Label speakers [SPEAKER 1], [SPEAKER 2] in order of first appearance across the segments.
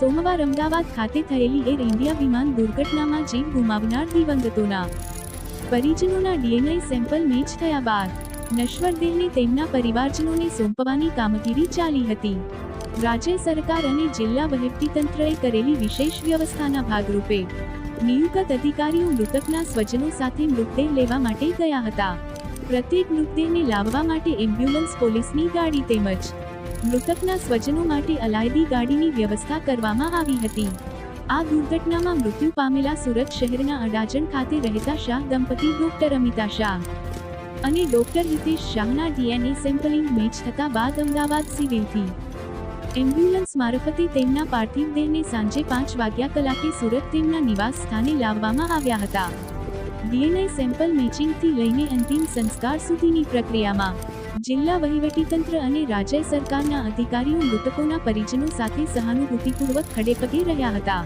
[SPEAKER 1] શુક્રવાર અમદાવાદ ખાતે થયેલી એર ઇન્ડિયા વિમાન દુર્ઘટનામાં જીવ ગુમાવનાર દિવંગતોના પરિજનોના ડીએનએ સેમ્પલ મેચ થયા બાદ નશ્વર દેહને તેમના પરિવારજનોને સોંપવાની કામગીરી ચાલી હતી. રાજ્ય સરકાર અને જિલ્લા વહીવટીતંત્રએ કરેલી વિશેષ વ્યવસ્થાના ભાગરૂપે નિયુક્ત અધિકારીઓ મૃતકના સ્વજનો સાથે મૃતદેહ લેવા માટે ગયા હતા. પ્રત્યેક મૃતદેહને લાવવા માટે એમ્બ્યુલન્સ પોલીસની ગાડી તેમજ મૃતકના સ્વજનો માટે અલાયદી ગાડીની વ્યવસ્થા કરવામાં આવી હતી. આ દુર્ઘટનામાં મૃત્યુ પામેલા સુરત શહેરના અડાજણ ખાતે રહેતા શાહ દંપતી ડોક્ટર અમિતા શાહ અને ડોક્ટર હિતેશ શાહના ડીએનએ સેમ્પલિંગ મેચ થતા બાદ અમદાવાદ સિવિલથી. એમ્બ્યુલન્સ મારફતે તેમના પાર્થિવ દેહને સાંજે પાંચ વાગ્યા કલાકે સુરત તેમના નિવાસ સ્થાને લાવવામાં આવ્યા હતા. ડીએનએ સેમ્પલ મેચિંગથી લઈને અંતિમ સંસ્કાર સુધીની પ્રક્રિયામાં જિલ્લા વહીવટીતંત્ર અને રાજ્ય સરકારના અધિકારીઓ મૃતકોના પરિજનો સાથે સહાનુભૂતિપૂર્વક ખડેપગે રહ્યા હતા.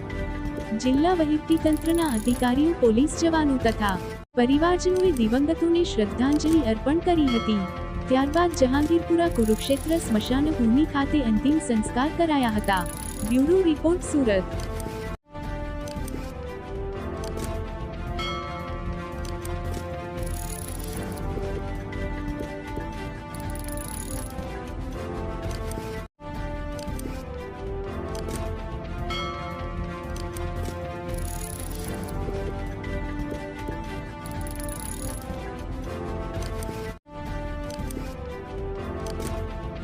[SPEAKER 1] જિલ્લા વહીવટીતંત્રના અધિકારીઓ, પોલીસ જવાનો તથા પરિવારજનોએ દિવંગતોને શ્રદ્ધાંજલિ અર્પણ કરી હતી. ત્યારબાદ જહાંગીરપુરા કુરુક્ષેત્ર સ્મશાન ખાતે અંતિમ સંસ્કાર કરાયા હતા. Bureau report Surat.